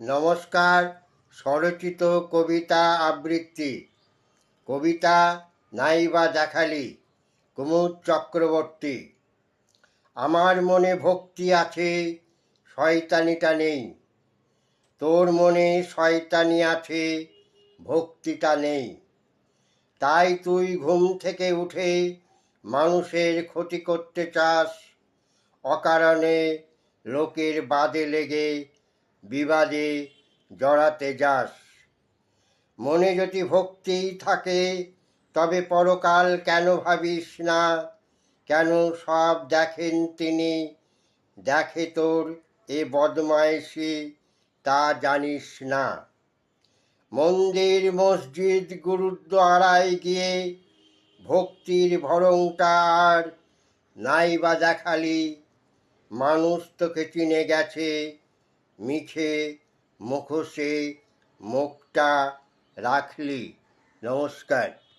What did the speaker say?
নমস্কার, স্বরচিত কবিতা আবৃত্তি। কবিতা নাইবা দেখালি, কুমুদ চক্রবর্তী। আমার মনে ভক্তি আছে, শয়তানিটা নেই। তোর মনে শয়তানি আছে, ভক্তিটা নেই। তাই তুই ঘুম থেকে উঠে মানুষের ক্ষতি করতে চাস, অকারণে লোকের বাদে লেগে বিবাদে জড়াতে যাস। মনে যদি ভক্তি থাকে, তবে পরকাল কেন ভাবিস না? কেন সব দেখেন তিনি? দেখে তোর এ বদমাইশি তা জানিস না। মন্দির, মসজিদ, গুরুদ্বারায় গিয়ে ভক্তির ভরংটা আর নাই বা দেখালি। মানুষ তোকে চিনে গেছে মিছে মুখোশে মুখটা রাখলি। নমস্কার।